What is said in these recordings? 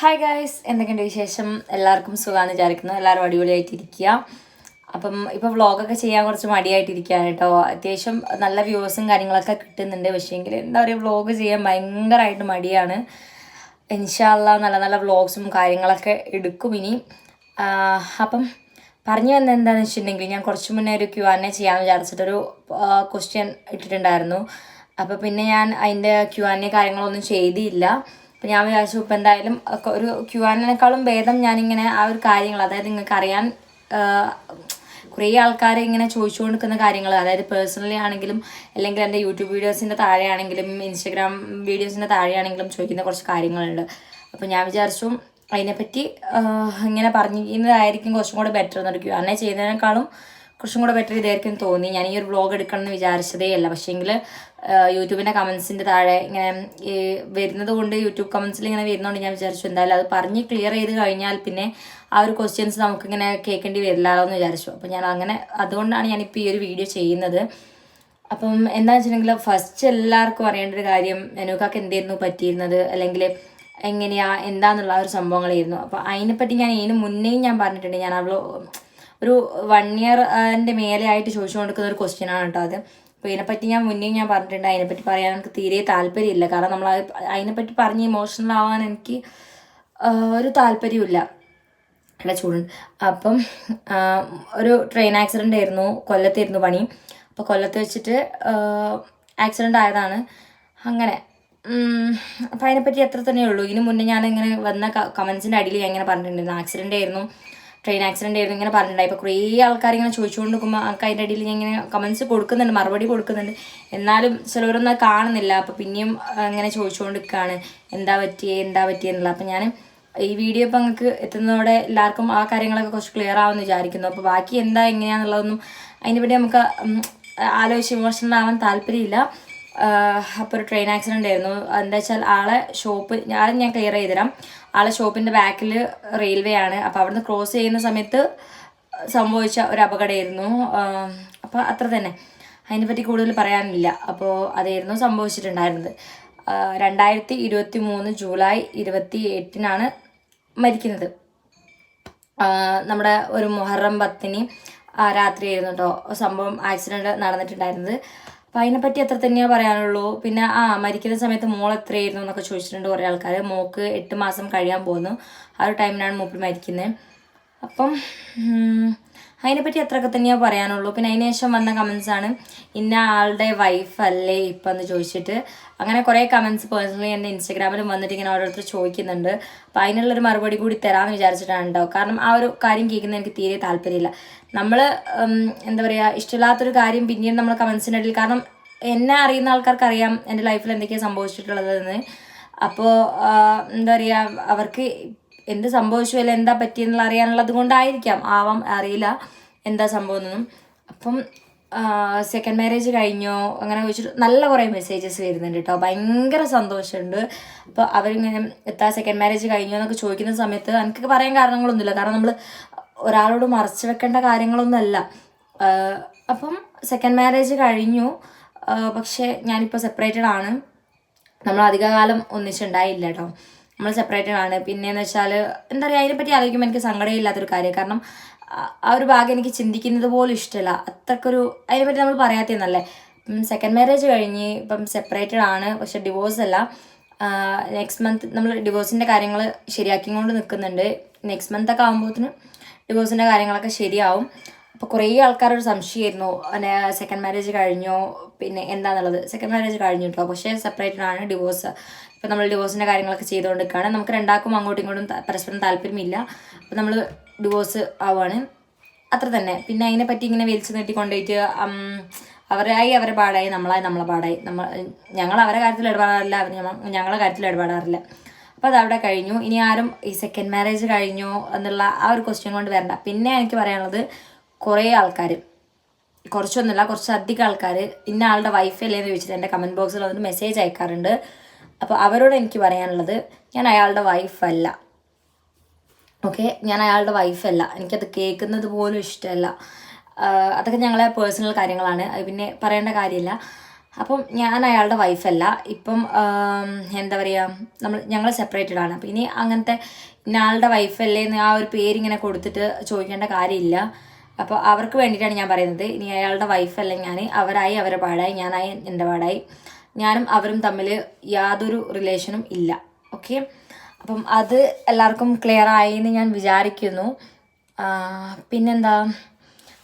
Hi guys എന്തൊക്കെയുണ്ട് വിശേഷം? എല്ലാവർക്കും സുഖമാണ് വിചാരിക്കുന്നു. എല്ലാവരും അടിപൊളിയായിട്ടിരിക്കുക. അപ്പം ഇപ്പോൾ വ്ളോഗൊക്കെ ചെയ്യാൻ കുറച്ച് മടിയായിട്ടിരിക്കുകയാണ് കേട്ടോ. അത്യാവശ്യം നല്ല വ്യൂസും കാര്യങ്ങളൊക്കെ കിട്ടുന്നുണ്ട്. പക്ഷേങ്കിൽ എന്താ പറയുക വ്ളോഗ് ചെയ്യാൻ ഭയങ്കരമായിട്ട് മടിയാണ്. ഇൻഷാല്ല നല്ല നല്ല വ്ളോഗ്സും കാര്യങ്ങളൊക്കെ എടുക്കും ഇനി. അപ്പം പറഞ്ഞു വന്നത് എന്താണെന്ന് വെച്ചിട്ടുണ്ടെങ്കിൽ ഞാൻ കുറച്ച് മുന്നേ ഒരു ക്യു ആൻ എ ചെയ്യാമെന്ന് വിചാരിച്ചിട്ടൊരു ക്വസ്റ്റ്യൻ ഇട്ടിട്ടുണ്ടായിരുന്നു. അപ്പോൾ പിന്നെ ഞാൻ അതിന്റെ ക്യു ആൻ എ കാര്യങ്ങളൊന്നും ചെയ്തില്ല. അപ്പം ഞാൻ വിചാരിച്ചു ഇപ്പം എന്തായാലും ഒരു ക്യു ആനിനേക്കാളും ഭേദം ഞാനിങ്ങനെ ആ ഒരു കാര്യങ്ങൾ അതായത് നിങ്ങൾക്ക് അറിയാൻ കുറേ ആൾക്കാർ ഇങ്ങനെ ചോദിച്ചു കൊടുക്കുന്ന കാര്യങ്ങൾ അതായത് പേഴ്സണലി ആണെങ്കിലും അല്ലെങ്കിൽ എന്റെ യൂട്യൂബ് വീഡിയോസിന്റെ താഴെയാണെങ്കിലും ഇൻസ്റ്റഗ്രാം വീഡിയോസിന്റെ താഴെയാണെങ്കിലും ചോദിക്കുന്ന കുറച്ച് കാര്യങ്ങളുണ്ട്. അപ്പോൾ ഞാൻ വിചാരിച്ചു അതിനെപ്പറ്റി ഇങ്ങനെ പറഞ്ഞിരിക്കുന്നതായിരിക്കും കുറച്ചും കൂടെ ബെറ്റർ എന്നൊരു ക്യു അങ്ങനെ ചെയ്യുന്നതിനേക്കാളും കുറച്ചും കൂടെ ബെറ്റർ ഇതായിരിക്കും തോന്നി. ഞാൻ ഈ ഒരു വ്ളോഗ് എടുക്കണം എന്ന് വിചാരിച്ചതേ അല്ല പക്ഷേങ്കിൽ യൂട്യൂബിന്റെ കമൻസിന്റെ താഴെ ഇങ്ങനെ വരുന്നത് കൊണ്ട് യൂട്യൂബ് കമൻസിൽ ഇങ്ങനെ വരുന്നതുകൊണ്ട് ഞാൻ വിചാരിച്ചു. എന്തായാലും അത് പറഞ്ഞ് ക്ലിയർ ചെയ്ത് കഴിഞ്ഞാൽ പിന്നെ ആ ഒരു ക്വസ്റ്റ്യൻസ് നമുക്കിങ്ങനെ കേൾക്കേണ്ടി വരില്ലല്ലോ എന്ന് വിചാരിച്ചു. അപ്പോൾ ഞാൻ അങ്ങനെ അതുകൊണ്ടാണ് ഞാൻ ഞാനിപ്പോൾ ഈ ഒരു വീഡിയോ ചെയ്യുന്നത്. അപ്പം എന്താ വെച്ചിട്ടുണ്ടെങ്കിൽ ഫസ്റ്റ് എല്ലാവർക്കും അറിയേണ്ട ഒരു കാര്യം എനൂക്കാക്ക് എന്തായിരുന്നു പറ്റിയിരുന്നത് അല്ലെങ്കിൽ എങ്ങനെയാ എന്താന്നുള്ള ഒരു സംഭവങ്ങളായിരുന്നു. അപ്പോൾ അതിനെപ്പറ്റി ഞാൻ ഇതിന് മുന്നേ ഞാൻ പറഞ്ഞിട്ടുണ്ട്. ഞാൻ അവൾ ഒരു വൺ ഇയറിന്റെ മേലെ ആയിട്ട് ചോദിച്ചു കൊടുക്കുന്ന ഒരു ക്വസ്റ്റ്യൻ ആണ് കേട്ടോ അത്. അപ്പോൾ ഇതിനെപ്പറ്റി ഞാൻ മുന്നേ ഞാൻ പറഞ്ഞിട്ടുണ്ട്. അതിനെപ്പറ്റി പറയാൻ എനിക്ക് തീരെ താല്പര്യമില്ല. കാരണം നമ്മൾ അത് അതിനെപ്പറ്റി പറഞ്ഞ് ഇമോഷണൽ ആവാൻ എനിക്ക് ഒരു താല്പര്യമില്ല എന്റെ ചൂടുണ്ട് അപ്പം ഒരു ട്രെയിൻ ആക്സിഡന്റ് ആയിരുന്നു. കൊല്ലത്തായിരുന്നു പണി. അപ്പോൾ കൊല്ലത്ത് വെച്ചിട്ട് ആക്സിഡന്റ് ആയതാണ്. അങ്ങനെ അപ്പം അതിനെപ്പറ്റി എത്ര തന്നെ ഉള്ളൂ. ഇതിന് മുന്നേ ഞാൻ ഇങ്ങനെ വന്ന കമൻസിന്റെ അടിയിൽ ഞാൻ ഇങ്ങനെ പറഞ്ഞിട്ടുണ്ടായിരുന്നു. ആക്സിഡന്റ് ആയിരുന്നു. ട്രെയിൻ ആക്സിഡന്റ് ആയിരുന്നു ഇങ്ങനെ പറഞ്ഞിട്ടുണ്ടായി. ഇപ്പോൾ കുറേ ആൾക്കാർ ഇങ്ങനെ ചോദിച്ചുകൊണ്ട് നിൽക്കുമ്പോൾ ആൾക്കാർ അതിന്റെ അടിയിൽ ഞാൻ ഇങ്ങനെ കമൻസ് കൊടുക്കുന്നുണ്ട് മറുപടി കൊടുക്കുന്നുണ്ട്. എന്നാലും ചിലവരൊന്നും കാണുന്നില്ല. അപ്പോൾ പിന്നെയും ഇങ്ങനെ ചോദിച്ചുകൊണ്ട് നിൽക്കുകയാണ് എന്താ പറ്റിയേ? എന്താ പറ്റിയെന്നുള്ള അപ്പോൾ ഞാൻ ഈ വീഡിയോ ഇപ്പം നിങ്ങൾക്ക് എത്തുന്നതോടെ എല്ലാവർക്കും ആ കാര്യങ്ങളൊക്കെ കുറച്ച് ക്ലിയർ ആവുമെന്ന് വിചാരിക്കുന്നു. അപ്പോൾ ബാക്കി എന്താ എങ്ങനെയാണെന്നുള്ളതൊന്നും അതിനെപ്പറ്റി നമുക്ക് ആലോചിച്ച് വിമർശനം ആവാൻ താല്പര്യമില്ല അപ്പോൾ ഒരു ട്രെയിൻ ആക്സിഡന്റ് ആയിരുന്നു. എന്താ വെച്ചാൽ ആളെ ഷോപ്പ് ഞാൻ ഞാൻ ക്ലിയർ ചെയ്ത് തരാം ആളെ ഷോപ്പിന്റെ ബാക്കിൽ റെയിൽവേ ആണ്. അപ്പോൾ അവിടുന്ന് ക്രോസ് ചെയ്യുന്ന സമയത്ത് സംഭവിച്ച ഒരു അപകടമായിരുന്നു. അപ്പോൾ അത്ര തന്നെ. അതിനെപ്പറ്റി കൂടുതൽ പറയാനില്ല. അപ്പോൾ അതായിരുന്നു സംഭവിച്ചിട്ടുണ്ടായിരുന്നത്. രണ്ടായിരത്തി ഇരുപത്തി മൂന്ന് ജൂലൈ ഇരുപത്തി എട്ടിനാണ് മരിക്കുന്നത് നമ്മുടെ ഒരു മുഹറം പത്തിന് രാത്രിയായിരുന്നു കേട്ടോ സംഭവം ആക്സിഡന്റ് നടന്നിട്ടുണ്ടായിരുന്നത്. അപ്പോൾ അതിനെപ്പറ്റി അത്ര തന്നെയാണ് പറയാനുള്ളൂ. പിന്നെ ആ മരിക്കുന്ന സമയത്ത് മോൾ എത്രയായിരുന്നു എന്നൊക്കെ ചോദിച്ചിട്ടുണ്ട് കുറേ ആൾക്കാർ മോക്ക് എട്ട് മാസം കഴിയാൻ പോകുന്നു. ആ ഒരു ടൈമിനാണ് മൂപ്പർ മരിക്കുന്നത് അപ്പം അതിനെപ്പറ്റി അത്രയൊക്കെ തന്നെയാണ് പറയാനുള്ളൂ. പിന്നെ അതിന് ശേഷം വന്ന കമൻസ് ആണ് ഇന്ന ആളുടെ വൈഫ് അല്ലേ ഇപ്പം എന്ന് ചോദിച്ചിട്ട്. അങ്ങനെ കുറേ കമൻസ് പേഴ്സണലി എന്റെ ഇൻസ്റ്റാഗ്രാമിലും വന്നിട്ട് ഇങ്ങനെ ഓരോരുത്തർ ചോദിക്കുന്നുണ്ട്. അപ്പോൾ അതിനുള്ളൊരു മറുപടി കൂടി തരാമെന്ന് വിചാരിച്ചിട്ടാണ് ഉണ്ടാവും കാരണം ആ ഒരു കാര്യം കേൾക്കുന്നത് എനിക്ക് തീരെ താല്പര്യമില്ല. നമ്മൾ എന്താ പറയുക ഇഷ്ടമില്ലാത്തൊരു കാര്യം പിന്നീട് നമ്മൾ കമൻസിന്റെ ഇടയിൽ കാരണം എന്നെ അറിയുന്ന ആൾക്കാർക്ക് അറിയാം എന്റെ ലൈഫിൽ എന്തൊക്കെയാണ് സംഭവിച്ചിട്ടുള്ളതെന്ന്. അപ്പോൾ എന്താ പറയുക അവർക്ക് എന്ത് സംഭവിച്ചു അല്ല എന്താ പറ്റിയെന്നുള്ള അറിയാനുള്ളത് കൊണ്ടായിരിക്കാം. ആവാം അറിയില്ല എന്താ സംഭവം എന്നൊന്നും അപ്പം സെക്കൻഡ് മാരേജ് കഴിഞ്ഞോ അങ്ങനെ ചോദിച്ചിട്ട് നല്ല കുറേ മെസ്സേജസ് വരുന്നുണ്ട് കേട്ടോ. ഭയങ്കര സന്തോഷമുണ്ട്. അപ്പോൾ അവരിങ്ങനെ എത്താ സെക്കൻഡ് മാരേജ് കഴിഞ്ഞോ എന്നൊക്കെ ചോദിക്കുന്ന സമയത്ത് എനിക്ക് പറയാൻ കാരണങ്ങളൊന്നുമില്ല. കാരണം നമ്മൾ ഒരാളോട് മറച്ചു വെക്കേണ്ട കാര്യങ്ങളൊന്നുമല്ല. അപ്പം സെക്കൻഡ് മാരേജ് കഴിഞ്ഞു. പക്ഷേ ഞാനിപ്പോൾ സെപ്പറേറ്റഡ് ആണ്. നമ്മൾ അധികകാലം ഒന്നിച്ചുണ്ടായില്ല കേട്ടോ. നമ്മൾ സെപ്പറേറ്റഡ് ആണ്. പിന്നെയെന്ന് വെച്ചാൽ എന്താ പറയുക അതിനെപ്പറ്റി ആലോചിക്കുമ്പോൾ എനിക്ക് സങ്കടമില്ലാത്തൊരു കാര്യം. കാരണം ആ- ഒരു ഭാഗം എനിക്ക് ചിന്തിക്കുന്നത് പോലും ഇഷ്ടമല്ല അത്രക്കൊരു അതിനെപ്പറ്റി നമ്മൾ പറയാത്തന്നല്ലേ? സെക്കൻഡ് മാരേജ് കഴിഞ്ഞ് ഇപ്പം സെപ്പറേറ്റഡ് ആണ്. പക്ഷെ ഡിവോഴ്സ് അല്ല. നെക്സ്റ്റ് മന്ത് നമ്മൾ ഡിവോഴ്സിന്റെ കാര്യങ്ങൾ ശരിയാക്കിക്കൊണ്ട് നിൽക്കുന്നുണ്ട് നെക്സ്റ്റ് മന്ത് ഒക്കെ ആകുമ്പോഴത്തേനും ഡിവോഴ്സിന്റെ കാര്യങ്ങളൊക്കെ ശരിയാവും. അപ്പോൾ കുറേ ആൾക്കാരൊരു സംശയമായിരുന്നു. പിന്നെ സെക്കൻഡ് മാരേജ് കഴിഞ്ഞോ. പിന്നെ എന്താണെന്നുള്ളത് സെക്കൻഡ് മാരേജ് കഴിഞ്ഞു കേട്ടോ പക്ഷേ സെപ്പറേറ്റഡ് ആണ് ഡിവോഴ്സ് ഇപ്പോൾ നമ്മൾ ഡിവോഴ്സിന്റെ കാര്യങ്ങളൊക്കെ ചെയ്തുകൊണ്ട് നിൽക്കുകയാണ് നമുക്ക് രണ്ടാൾക്കും അങ്ങോട്ടും ഇങ്ങോട്ടും പരസ്പരം താല്പര്യമില്ല. അപ്പോൾ നമ്മൾ ഡിവോഴ്സ് ആവുകയാണ് അത്ര തന്നെ. പിന്നെ അതിനെ പറ്റി ഇങ്ങനെ വലിച്ചു നീട്ടി കൊണ്ടുപോയിട്ട് അവരായി അവരെ പാടായി നമ്മളായി നമ്മളെ പാടായി. നമ്മൾ ഞങ്ങൾ അവരെ കാര്യത്തിൽ ഇടപാടാറില്ല. അവർ ഞങ്ങളുടെ ഞങ്ങളെ കാര്യത്തിൽ ഇടപാടാറില്ല. അപ്പോൾ അത് അവിടെ കഴിഞ്ഞു. ഇനി ആരും ഈ സെക്കൻഡ് മാരേജ് കഴിഞ്ഞോ എന്നുള്ള ആ ഒരു ക്വസ്റ്റ്യൻ കൊണ്ട് വരണ്ട. പിന്നെ എനിക്ക് പറയാനുള്ളത് കുറേ ആൾക്കാർ കുറച്ചൊന്നുമില്ല കുറച്ചധികം ആൾക്കാർ ഇന്ന ആളുടെ വൈഫ് അല്ലേ എന്ന് ചോദിച്ചിട്ട് എന്റെ കമന്റ് ബോക്സിൽ വന്നിട്ട് മെസ്സേജ് അയക്കാറുണ്ട്. അപ്പോൾ അവരോട് എനിക്ക് പറയാനുള്ളത് ഞാൻ അയാളുടെ വൈഫല്ല ഓക്കെ ഞാൻ അയാളുടെ വൈഫല്ല എനിക്കത് കേൾക്കുന്നത് പോലും ഇഷ്ടമല്ല. അതൊക്കെ ഞങ്ങളെ പേഴ്സണൽ കാര്യങ്ങളാണ്. അത് പിന്നെ പറയേണ്ട കാര്യമില്ല. അപ്പം ഞാൻ അയാളുടെ വൈഫല്ല ഇപ്പം എന്താ പറയുക നമ്മൾ ഞങ്ങൾ സെപ്പറേറ്റഡ് ആണ്. അപ്പം ഇനി അങ്ങനത്തെ ഇന്നയാളുടെ വൈഫല്ലേ എന്ന് ആ ഒരു പേരിങ്ങനെ കൊടുത്തിട്ട് ചോദിക്കേണ്ട കാര്യമില്ല. അപ്പോൾ അവർക്ക് വേണ്ടിയിട്ടാണ് ഞാൻ പറയുന്നത്. ഇനി അയാളുടെ വൈഫല്ല ഞാൻ അവരായി അവരെ പാടായി ഞാനായി എന്റെ പാടായി. ഞാനും അവരും തമ്മിൽ യാതൊരു റിലേഷനും ഇല്ല. ഓക്കെ അപ്പം അത് എല്ലാവർക്കും ക്ലിയർ ആയി എന്ന് ഞാൻ വിചാരിക്കുന്നു. പിന്നെന്താ?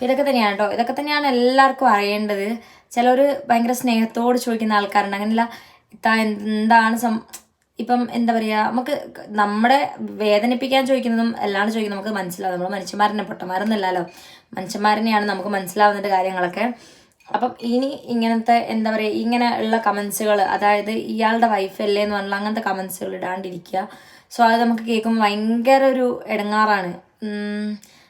ഇതൊക്കെ തന്നെയാണ് കേട്ടോ ഇതൊക്കെ തന്നെയാണ് എല്ലാവർക്കും അറിയേണ്ടത്. ചിലർ ഭയങ്കര സ്നേഹത്തോട് ചോദിക്കുന്ന ആൾക്കാരുണ്ട്. അങ്ങനെയല്ല ഇത്താ എന്താണ് സം ഇപ്പം എന്താ പറയുക നമുക്ക് നമ്മുടെ വേദനിപ്പിക്കാൻ ചോദിക്കുന്നതും എല്ലാം ചോദിക്കുന്നത് നമുക്ക് മനസ്സിലാവും. നമ്മൾ മനുഷ്യന്മാരെന്നെ പൊട്ടന്മാരൊന്നുമല്ലല്ലോ. മനുഷ്യന്മാരനെയാണ് നമുക്ക് മനസ്സിലാവുന്നത് കാര്യങ്ങളൊക്കെ. അപ്പം ഇനി ഇങ്ങനത്തെ എന്താ പറയുക ഇങ്ങനെ ഉള്ള കമൻസുകൾ അതായത് ഇയാളുടെ വൈഫ് അല്ലേ എന്ന് പറഞ്ഞാൽ അങ്ങനത്തെ കമൻസുകൾ ഇടാണ്ടിരിക്കുക. സോ അത് നമുക്ക് കേൾക്കുമ്പോൾ ഭയങ്കര ഒരു ഇടങ്ങാറാണ്.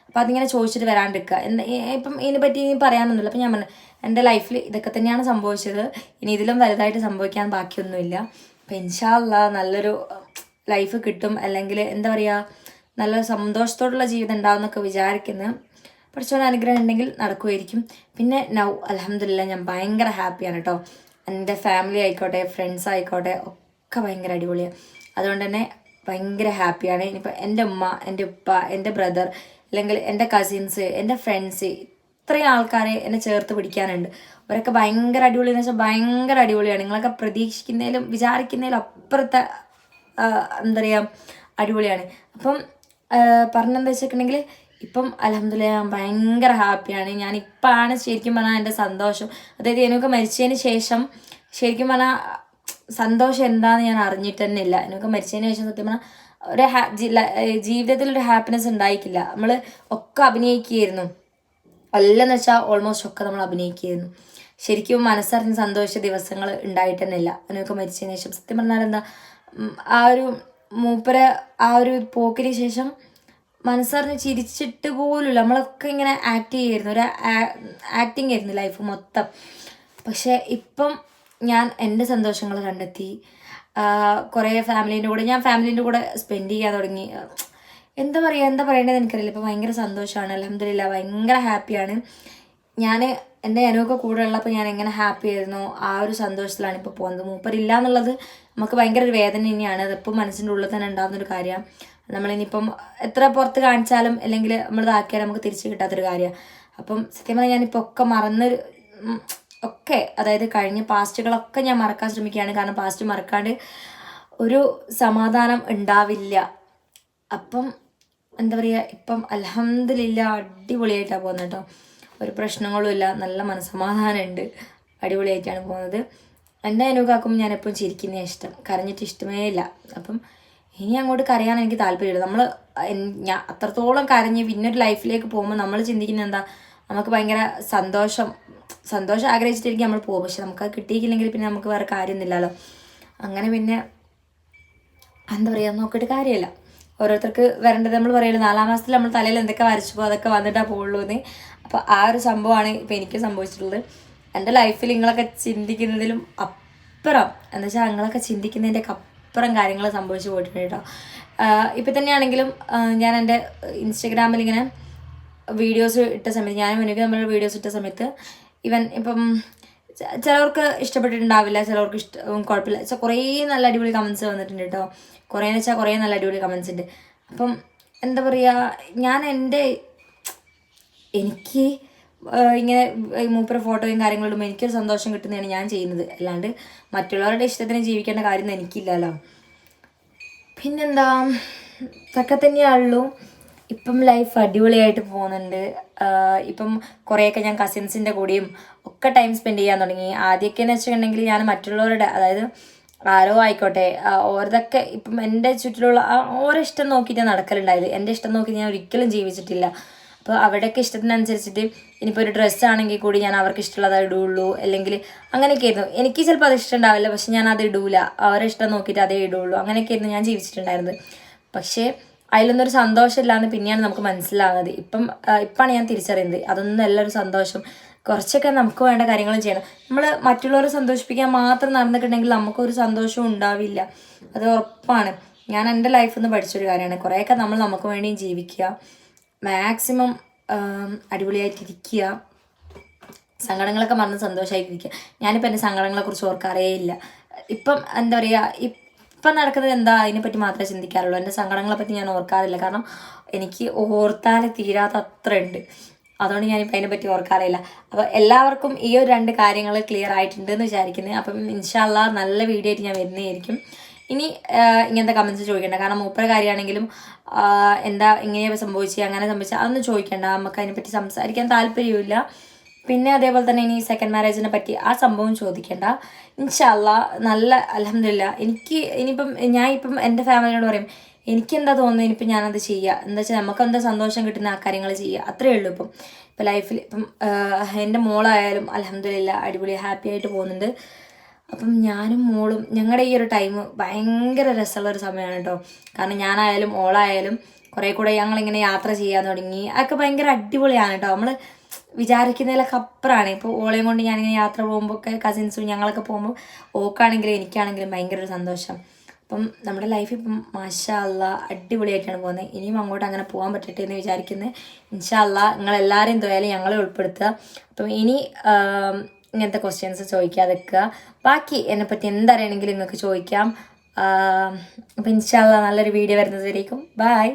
അപ്പം അതിങ്ങനെ ചോദിച്ചിട്ട് വരാണ്ടിരിക്കുക. എന്താ ഇപ്പം ഇതിനെ പറ്റി ഇനി പറയാനൊന്നുമില്ല. അപ്പം ഞാൻ പറഞ്ഞു എന്റെ ലൈഫിൽ ഇതൊക്കെ തന്നെയാണ് സംഭവിച്ചത്. ഇനി ഇതിലും വലുതായിട്ട് സംഭവിക്കാൻ ബാക്കിയൊന്നുമില്ല. അപ്പം ഇൻഷാല്ല നല്ലൊരു ലൈഫ് കിട്ടും. അല്ലെങ്കിൽ എന്താ പറയുക നല്ല സന്തോഷത്തോടുള്ള ജീവിതം ഉണ്ടാവും എന്നൊക്കെ വിചാരിക്കുന്നു. പഠിച്ചോൻ അനുഗ്രഹം ഉണ്ടെങ്കിൽ നടക്കുമായിരിക്കും. പിന്നെ നൗ അലഹമില്ല ഞാൻ ഭയങ്കര ഹാപ്പിയാണ് കേട്ടോ എന്റെ ഫാമിലി ആയിക്കോട്ടെ ഫ്രണ്ട്സ് ആയിക്കോട്ടെ ഒക്കെ ഭയങ്കര അടിപൊളിയാണ് അതുകൊണ്ട് തന്നെ ഭയങ്കര ഹാപ്പിയാണ് ഇനിയിപ്പോൾ എന്റെ ഉമ്മ എന്റെ ഉപ്പ എന്റെ ബ്രദർ അല്ലെങ്കിൽ എന്റെ കസിൻസ് എന്റെ ഫ്രണ്ട്സ് ഇത്രയും ആൾക്കാരെ എന്നെ ചേർത്ത് പിടിക്കാനുണ്ട്. അവരൊക്കെ ഭയങ്കര അടിപൊളി എന്ന് വെച്ചാൽ ഭയങ്കര അടിപൊളിയാണ്. നിങ്ങളൊക്കെ പ്രതീക്ഷിക്കുന്നതിലും വിചാരിക്കുന്നതിലും അപ്പുറത്തെ എന്താ പറയുക അടിപൊളിയാണ്. അപ്പം പറഞ്ഞെന്താ വെച്ചിട്ടുണ്ടെങ്കിൽ ഇപ്പം അലഹമ്മദില്ല ഞാൻ ഭയങ്കര ഹാപ്പിയാണ്. ഞാൻ ഇപ്പോഴാണ് ശരിക്കും പറഞ്ഞാൽ എന്റെ സന്തോഷം. അതായത് എനിക്ക് മരിച്ചതിന് ശേഷം ശരിക്കും പറഞ്ഞാൽ സന്തോഷം എന്താണെന്ന് ഞാൻ അറിഞ്ഞിട്ട് തന്നെ ഇല്ല എനിക്ക് മരിച്ചതിന് ശേഷം സത്യം പറഞ്ഞാൽ ഒരു ജീവിതത്തിൽ ഒരു ഹാപ്പിനെസ് ഉണ്ടായിക്കില്ല നമ്മൾ ഒക്കെ അഭിനയിക്കുകയായിരുന്നു. എല്ലാം വെച്ചാൽ ഓൾമോസ്റ്റ് ഒക്കെ നമ്മൾ അഭിനയിക്കുകയായിരുന്നു. ശരിക്കും മനസ്സറിഞ്ഞ് സന്തോഷ ദിവസങ്ങൾ ഉണ്ടായിട്ട് തന്നെ ഇല്ല എനിക്ക് മരിച്ചതിന് ശേഷം സത്യം പറഞ്ഞാൽ എന്താ ആ ഒരു മൂപ്പര ആ ഒരു പോക്കിന് ശേഷം മനസ്സറിഞ്ഞ് ചിരിച്ചിട്ട് പോലുമില്ല. നമ്മളൊക്കെ ഇങ്ങനെ ആക്ട് ചെയ്യായിരുന്നു ഒരു ആക്ടിങ് ആയിരുന്നു ലൈഫ് മൊത്തം. പക്ഷേ ഇപ്പം ഞാൻ എന്റെ സന്തോഷങ്ങൾ കണ്ടെത്തി. കുറേ ഫാമിലീന്റെ കൂടെ ഞാൻ ഫാമിലീന്റെ കൂടെ സ്പെൻഡ് ചെയ്യാൻ തുടങ്ങി. എന്താ പറയുക എന്താ പറയേണ്ടത് എനിക്കറിയില്ല. ഇപ്പം ഭയങ്കര സന്തോഷമാണ്. അലഹമില്ല ഭയങ്കര ഹാപ്പിയാണ് ഞാൻ എന്റെ അനുവൊക്കെ കൂടെ ഉള്ളപ്പോൾ ഞാൻ എങ്ങനെ ഹാപ്പി ആയിരുന്നു ആ ഒരു സന്തോഷത്തിലാണ് ഇപ്പോൾ പോകുന്നത്. മൂപ്പരില്ല എന്നുള്ളത് നമുക്ക് ഭയങ്കര ഒരു വേദന തന്നെയാണ്. അതിപ്പോൾ മനസ്സിന്റെ ഉള്ളിൽ തന്നെ ഉണ്ടാകുന്ന ഒരു കാര്യമാണ് നമ്മളിനിയിപ്പം എത്ര പുറത്ത് കാണിച്ചാലും അല്ലെങ്കിൽ നമ്മൾ ഇതാക്കിയാൽ നമുക്ക് തിരിച്ച് കിട്ടാത്തൊരു കാര്യമാണ്. അപ്പം സത്യം പറഞ്ഞാൽ ഞാനിപ്പോൾ ഒക്കെ മറന്നൊരു ഉം, ഒക്കെ അതായത് കഴിഞ്ഞ പാസ്റ്റുകളൊക്കെ ഞാൻ മറക്കാൻ ശ്രമിക്കുകയാണ്. കാരണം പാസ്റ്റ് മറക്കാണ്ട് ഒരു സമാധാനം ഉണ്ടാവില്ല. അപ്പം എന്താ പറയുക ഇപ്പം അലഹമില്ല അടിപൊളിയായിട്ടാണ് പോകുന്നത് കേട്ടോ. ഒരു പ്രശ്നങ്ങളുമില്ല നല്ല മനസ്സമാധാനമുണ്ട്. അടിപൊളിയായിട്ടാണ് പോകുന്നത്. എന്റെ അനുഭവമാക്കുമ്പോൾ ഞാൻ എപ്പോഴും ചിരിക്കുന്ന ഇഷ്ടം. കരഞ്ഞിട്ട് ഇഷ്ടമേ ഇല്ല. അപ്പം ഇനി അങ്ങോട്ട് കരയാൻ എനിക്ക് താല്പര്യമില്ല. നമ്മൾ അത്രത്തോളം കരഞ്ഞ് പിന്നൊരു ലൈഫിലേക്ക് പോകുമ്പോൾ നമ്മൾ ചിന്തിക്കുന്നത് എന്താ? നമുക്ക് ഭയങ്കര സന്തോഷം സന്തോഷം ആഗ്രഹിച്ചിട്ടായിരിക്കും നമ്മൾ പോകും പക്ഷെ നമുക്ക് അത് കിട്ടിയില്ലെങ്കിൽ പിന്നെ നമുക്ക് വേറെ കാര്യമൊന്നുമില്ലല്ലോ. അങ്ങനെ പിന്നെ എന്താ പറയുക നോക്കിയിട്ട് കാര്യമില്ല. ഓരോരുത്തർക്ക് വരേണ്ടത് നമ്മൾ പറയുള്ളൂ നാലാം മാസത്തിൽ നമ്മൾ തലയിൽ എന്തൊക്കെ വരച്ചു പോകും അതൊക്കെ വന്നിട്ടാണ് പോകുള്ളൂ എന്ന് അപ്പോൾ ആ ഒരു സംഭവമാണ് ഇപ്പം എനിക്ക് സംഭവിച്ചിട്ടുള്ളത്. എന്റെ ലൈഫിൽ നിങ്ങളൊക്കെ ചിന്തിക്കുന്നതിലും അപ്പുറം. എന്താ വെച്ചാൽ നിങ്ങളൊക്കെ ചിന്തിക്കുന്നതിന്റെ അപ്പുറം കാര്യങ്ങൾ സംഭവിച്ചു പോയിട്ടുണ്ട് കേട്ടോ. ഇപ്പം തന്നെയാണെങ്കിലും ഞാൻ എന്റെ ഇൻസ്റ്റഗ്രാമിൽ ഇങ്ങനെ വീഡിയോസ് ഇട്ട സമയത്ത് ഞാനും എനിക്ക് നമ്മൾ വീഡിയോസ് ഇട്ട സമയത്ത് ഇവൻ ഇപ്പം ചിലവർക്ക് ഇഷ്ടപ്പെട്ടിട്ടുണ്ടാവില്ല ചിലവർക്ക് ഇഷ്ടം കുഴപ്പമില്ല. വെച്ചാൽ കുറേ നല്ല അടിപൊളി കമൻസ് വന്നിട്ടുണ്ട് കേട്ടോ. കുറേ എന്ന് വെച്ചാൽ കുറേ നല്ല അടിപൊളി കമൻസ് ഉണ്ട്. അപ്പം എന്താ പറയുക ഞാൻ എന്റെ എനിക്ക് ഇങ്ങനെ മൂപ്പര ഫോട്ടോയും കാര്യങ്ങളും എനിക്കൊരു സന്തോഷം കിട്ടുന്നതാണ് ഞാൻ ചെയ്യുന്നത്. അല്ലാണ്ട് മറ്റുള്ളവരുടെ ഇഷ്ടത്തിന് ജീവിക്കേണ്ട കാര്യം എനിക്കില്ലല്ലോ. പിന്നെന്താ? ഇതൊക്കെ തന്നെയാണുള്ളൂ ഇപ്പം ലൈഫ് അടിപൊളിയായിട്ട് പോകുന്നുണ്ട്. ഇപ്പം കുറേയൊക്കെ ഞാൻ കസിൻസിന്റെ കൂടെയും ഒക്കെ ടൈം സ്പെൻഡ് ചെയ്യാൻ തുടങ്ങി. ആദ്യമൊക്കെ എന്ന് വെച്ചിട്ടുണ്ടെങ്കിൽ ഞാൻ മറ്റുള്ളവരുടെ അതായത് ആരോ ആയിക്കോട്ടെ ഓരോതൊക്കെ ഇപ്പം എന്റെ ചുറ്റിലുള്ള ആ ഓരോ ഇഷ്ടം നോക്കി നോക്കിയിട്ട് നടക്കലുണ്ടായത്. എന്റെ ഇഷ്ടം നോക്കി ഞാൻ ഒരിക്കലും ജീവിച്ചിട്ടില്ല. അപ്പോൾ അവിടെയൊക്കെ ഇഷ്ടത്തിനനുസരിച്ചിട്ട് ഇനിയിപ്പോൾ ഒരു ഡ്രസ്സ് ആണെങ്കിൽ കൂടി ഞാൻ അവർക്ക് ഇഷ്ടമുള്ളത് ഇടുള്ളൂ. അല്ലെങ്കിൽ അങ്ങനെയൊക്കെ ആയിരുന്നു. എനിക്ക് ചിലപ്പോൾ അത് ഇഷ്ടം ഉണ്ടാവില്ല പക്ഷെ ഞാൻ അത് ഇടൂല. അവരെ ഇഷ്ടം നോക്കിയിട്ട് അതേ ഇടുള്ളൂ. അങ്ങനെയൊക്കെ ആയിരുന്നു ഞാൻ ജീവിച്ചിട്ടുണ്ടായിരുന്നത്. പക്ഷേ അതിലൊന്നും ഒരു സന്തോഷമില്ലാന്ന് പിന്നെയാണ് നമുക്ക് മനസ്സിലാകുന്നത് ഇപ്പം ഇപ്പാണ് ഞാൻ തിരിച്ചറിയുന്നത്. അതൊന്നും അല്ല ഒരു സന്തോഷം. കുറച്ചൊക്കെ നമുക്ക് വേണ്ട കാര്യങ്ങളും ചെയ്യണം. നമ്മൾ മറ്റുള്ളവരെ സന്തോഷിപ്പിക്കാൻ മാത്രം നടന്നിട്ടുണ്ടെങ്കിൽ നമുക്കൊരു സന്തോഷവും ഉണ്ടാവില്ല. അത് ഉറപ്പാണ്. ഞാൻ എന്റെ ലൈഫിൽ നിന്ന് പഠിച്ചൊരു കാര്യമാണ്. കുറേയൊക്കെ നമ്മൾ നമുക്ക് വേണ്ടിയും ജീവിക്കുക. മാക്സിമം അടിപൊളിയായിട്ടിരിക്കുക. സങ്കടങ്ങളൊക്കെ മറന്ന് സന്തോഷമായിട്ടിരിക്കുക ഞാനിപ്പോൾ എന്റെ സങ്കടങ്ങളെക്കുറിച്ച് ഓർക്കാറേ ഇല്ല ഇപ്പം എന്താ പറയുക ഇപ്പം നടക്കുന്നത് എന്താ? അതിനെപ്പറ്റി മാത്രമേ ചിന്തിക്കാറുള്ളൂ. എന്റെ സങ്കടങ്ങളെപ്പറ്റി ഞാൻ ഓർക്കാറില്ല. കാരണം എനിക്ക് ഓർത്താൽ തീരാത്ത അത്ര ഉണ്ട് അതുകൊണ്ട് ഞാനിപ്പോൾ അതിനെപ്പറ്റി ഓർക്കാറില്ല അപ്പോൾ എല്ലാവർക്കും ഈ ഒരു രണ്ട് കാര്യങ്ങൾ ക്ലിയർ ആയിട്ടുണ്ട് എന്ന് വിചാരിക്കുന്നത് അപ്പം ഇൻഷാല്ല നല്ല വീഡിയോ ആയിട്ട് ഞാൻ വരുന്നതായിരിക്കും. ഇനി ഇങ്ങനത്തെ കമൻസ് ചോദിക്കേണ്ട. കാരണം മൂപ്പര കാര്യമാണെങ്കിലും എന്താ ഇങ്ങനെ സംഭവിച്ചത് അങ്ങനെ സംഭവിച്ചത് അതൊന്നും ചോദിക്കേണ്ട. നമുക്ക് അതിനെപ്പറ്റി സംസാരിക്കാൻ താല്പര്യമില്ല പിന്നെ അതേപോലെ തന്നെ ഇനി സെക്കൻഡ് മാരേജിനെ പറ്റി ആ സംഭവം ചോദിക്കേണ്ട. ഇൻഷല്ല നല്ല അലഹമില്ല എനിക്ക് ഇനിയിപ്പം ഞാൻ ഇപ്പം എന്റെ ഫാമിലിയോട് പറയും എനിക്ക് എന്താ തോന്നുന്നത്? ഇനിയിപ്പം ഞാനത് ചെയ്യുക എന്താ വെച്ചാൽ നമുക്ക് എന്താ സന്തോഷം കിട്ടുന്ന ആ കാര്യങ്ങൾ ചെയ്യുക അത്രയേ ഉള്ളൂ ഇപ്പം. ഇപ്പം ലൈഫിൽ ഇപ്പം എന്റെ മോളായാലും അലഹമില്ല അടിപൊളി ഹാപ്പി ആയിട്ട് പോകുന്നുണ്ട്. അപ്പം ഞാനും മോളും ഞങ്ങളുടെ ഈ ഒരു ടൈം ഭയങ്കര രസമുള്ള ഒരു സമയമാണ് കേട്ടോ കാരണം ഞാനായാലും ഓളായാലും കുറേ കൂടെ ഞങ്ങളിങ്ങനെ യാത്ര ചെയ്യാൻ തുടങ്ങി. അതൊക്കെ ഭയങ്കര അടിപൊളിയാണ് കേട്ടോ നമ്മൾ വിചാരിക്കുന്നതിലൊക്കെ അപ്പുറമാണ് ഇപ്പോൾ ഓളെയും കൊണ്ട് ഞാനിങ്ങനെ യാത്ര പോകുമ്പോൾ ഒക്കെ കസിൻസും ഞങ്ങളൊക്കെ പോകുമ്പോൾ ഓക്കാണെങ്കിലും എനിക്കാണെങ്കിലും ഭയങ്കര ഒരു സന്തോഷം. അപ്പം നമ്മുടെ ലൈഫ് ഇപ്പം മാഷാ അല്ല അടിപൊളിയായിട്ടാണ് പോകുന്നത് ഇനിയും അങ്ങോട്ട് അങ്ങനെ പോകാൻ പറ്റട്ടെ എന്ന് വിചാരിക്കുന്നത് ഇൻഷാ അല്ല നിങ്ങളെല്ലാവരും എന്തായാലും ഞങ്ങളെ ഉൾപ്പെടുത്തുക അപ്പം ഇനി ഇങ്ങനത്തെ ക്വസ്റ്റ്യൻസ് ചോദിക്കാതെ നിൽക്കുക. ബാക്കി എന്നെപ്പറ്റി എന്തറിയണമെങ്കിലും നിങ്ങൾക്ക് ചോദിക്കാം. അപ്പം ഇൻഷാല്ല നല്ലൊരു വീഡിയോ വരുന്നതായിരിക്കും ബൈ